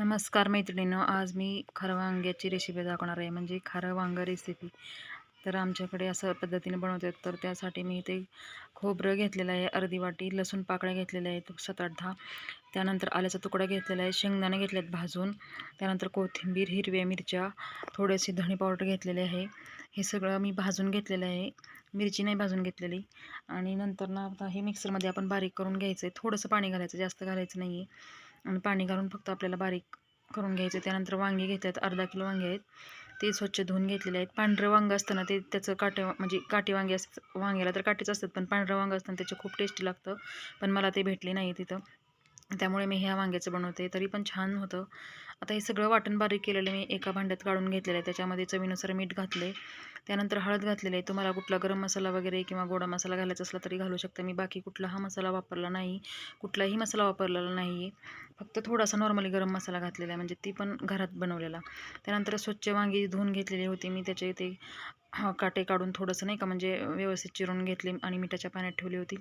नमस्कार मैत्रिणीनं आज मी खरं वांग्याची रेसिपी दाखवणार आहे. म्हणजे खरं वांगं रेसिपी तर आमच्याकडे असं पद्धतीने बनवतात तर त्यासाठी मी इथे खोबरं घेतलेलं आहे अर्धी वाटी लसूण पाकळ्या घेतलेल्या आहेत सात आठ दहा. त्यानंतर आल्याचा तुकडा घेतलेला आहे शेंगदाणे घेतलेत भाजून. त्यानंतर कोथिंबीर हिरव्या मिरच्या थोडेसे धणे पावडर घेतलेले आहे. हे सगळं मी भाजून घेतलेलं आहे. मिरची नाही भाजून घेतलेली. आणि नंतर ना आता हे मिक्सरमध्ये आपण बारीक करून घ्यायचं आहे थोडंसं पाणी घालायचं जास्त घालायचं नाही आहे आणि पाणी घालून फक्त आपल्याला बारीक करून घ्यायचं. त्यानंतर वांगी घेतल्यात अर्धा किलो वांगे आहेत. ते स्वच्छ धुवून घेतलेले आहेत. पांढरं वांग असतं ना ते त्याचं काटे म्हणजे काटे वांगे असतात वांग्याला तर काटेच असतात पण पांढरं वांग असतं त्याचे खूप टेस्टी लागतं. पण मला ते भेटले नाही तिथं. त्यामुळे मी ह्या वांग्याचं बनवते. तरी पण छान होतं. आता हे सगळं वाटण बारीक केलेलं मी एका भांड्यात काढून घेतलेलं आहे. त्याच्यामध्ये चवीनुसार मीठ घातले. त्यानंतर हळद घातलेली आहे. तुम्हाला कुठला गरम मसाला वगैरे किंवा गोडा मसाला घालायचा असला तरी घालू शकता. मी बाकी कुठला हा मसाला वापरला नाही. कुठलाही मसाला वापरलेला नाही आहे फक्त थोडासा नॉर्मली गरम मसाला घातलेला आहे. म्हणजे ती पण घरात बनवलेला. त्यानंतर स्वच्छ वांगी धुवून घेतलेली होती मी. त्याचे ते काटे काढून थोडंसं नाही का म्हणजे व्यवस्थित चिरून घेतले आणि मिठाच्या पाण्यात ठेवली होती.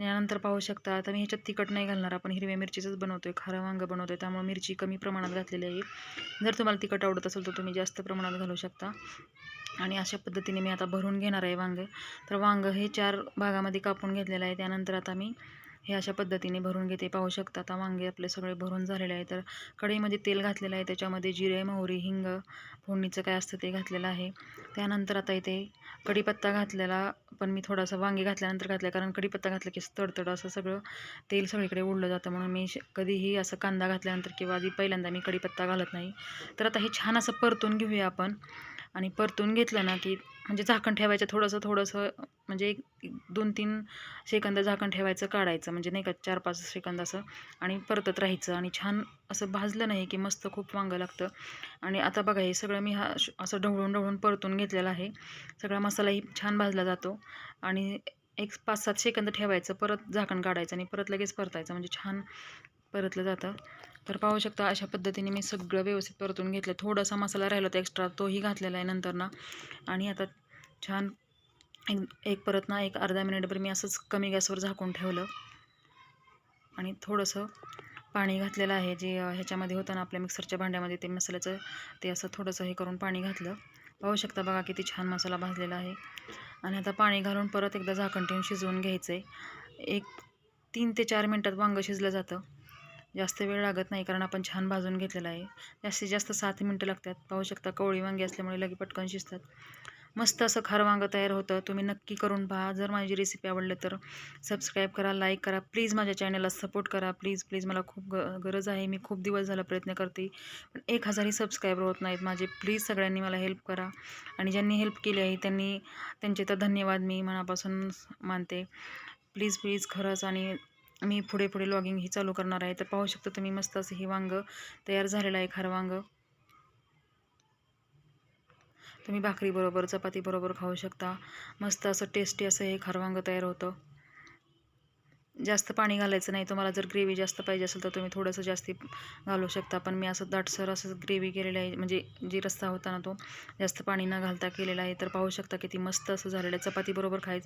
यानंतर पाहू शकता आता मी ह्याच्यात तिखट नाही घालणार आपण हिरव्या मिरचीचंच बनवतो आहे खारं वांगं बनवतो आहे त्यामुळे मिरची कमी प्रमाणात घातलेली आहे. जर तुम्हाला तिखट आवडत असेल तर तुम्ही जास्त प्रमाणात घालू शकता. आणि अशा पद्धतीने मी आता भरून घेणार आहे वांगं. तर वांगं हे चार भागामध्ये कापून घेतलेलं आहे त्यानंतर आता मी हे अशा पद्धतीने भरून घेते. पाहू शकता आता वांगे आपले सगळे भरून झालेले आहे. तर कढईमध्ये तेल घातलेलं आहे. त्याच्यामध्ये जिरे मोहरी हिंग फोडणीचं काय असतं ते घातलेलं आहे. त्यानंतर आता इथे कढीपत्ता घातलेला पण मी थोडासा वांगे घातल्यानंतर घातलं कारण कढीपत्ता घातला की तडतड असं सगळं तेल सगळीकडे उडलं जातं. म्हणून मी कधीही असं कांदा घातल्यानंतर किंवा आधी पहिल्यांदा मी कढीपत्ता घालत नाही. तर आता हे छान असं परतून घेऊया आपण. आणि परतून घेतलं ना की म्हणजे झाकण ठेवायचं थोडंसं थोडंसं म्हणजे एक दोन तीन सेकंद झाकण ठेवायचं काढायचं म्हणजे नाही का चार पाच सेकंद असं आणि परतत राहायचं आणि छान असं भाजलं नाही की मस्त खूप वांगं लागतं. आणि आता बघा हे सगळं मी हा असं ढवळून ढवळून परतून घेतलेलं आहे. सगळा मसालाही छान भाजला जातो आणि एक पाच सात सेकंद ठेवायचं परत झाकण काढायचं आणि परत लगेच परतायचं म्हणजे छान परतलं जातं. तर पाहू शकता अशा पद्धतीने मी सगळं व्यवस्थित परतून घेतलं. थोडासा मसाला राहिला होता एक्स्ट्रा तोही घातलेला आहे नंतर ना आणि आता छान एक एक परत ना एक अर्धा मिनिटभर मी असंच कमी गॅसवर झाकून ठेवलं. आणि थोडंसं पाणी घातलेलं आहे जे ह्याच्यामध्ये होतं ना आपल्या मिक्सरच्या भांड्यामध्ये ते मसाल्याचं ते असं थोडंसं हे करून पाणी घातलं. पाहू शकता बघा किती छान मसाला भाजलेला आहे. आणि आता पाणी घालून परत एकदा झाकण ठेवून शिजवून घ्यायचं आहे एक तीन ते चार मिनटात वांगं शिजलं जातं. जास्त वेळ लागत नाही कारण आपण छान भाजून घेतलेलं आहे. जास्तीत जास्त सात मिनटं लागतात. पाहू शकता कवळी वांगी असल्यामुळे लगे पटकन शिजतात. मस्त असं खारं वांगं तयार होतं. तुम्ही नक्की करून पहा. जर माझी रेसिपी आवडली तर सबस्क्राईब करा लाईक करा. प्लीज माझ्या चॅनलला सपोर्ट करा. प्लीज प्लीज मला खूप ग गरज आहे. मी खूप दिवस झाला प्रयत्न करते. पण एक हजारही सबस्क्रायबर होत नाहीत माझे. प्लीज सगळ्यांनी मला हेल्प करा. आणि ज्यांनी हेल्प केली आहे त्यांनी त्यांचे तर धन्यवाद मी मनापासून मानते. प्लीज प्लीज खरंच आणि मी पुढे पुढे लॉगिंग ही चालू करणार आहे. तर पाहू शकता तुम्ही मस्त असं ही वांग तयार झालेलं आहे खारं वांग. तुम्ही भाकरीबरोबर चपातीबरोबर खाऊ शकता. मस्त असं टेस्टी असं हे खारवांग तयार होतं. जास्त पाणी घालायचं नाही. तुम्हाला जर ग्रेव्ही जास्त पाहिजे असेल तर तुम्ही थोडंसं जास्ती घालू शकता. पण मी असं दाटसर असं ग्रेव्ही केलेलं आहे. म्हणजे जी रस्ता होता ना तो जास्त पाणी न घालता केलेला आहे. तर पाहू शकता किती मस्त असं झालेलं आहे. चपातीबरोबर खायचं.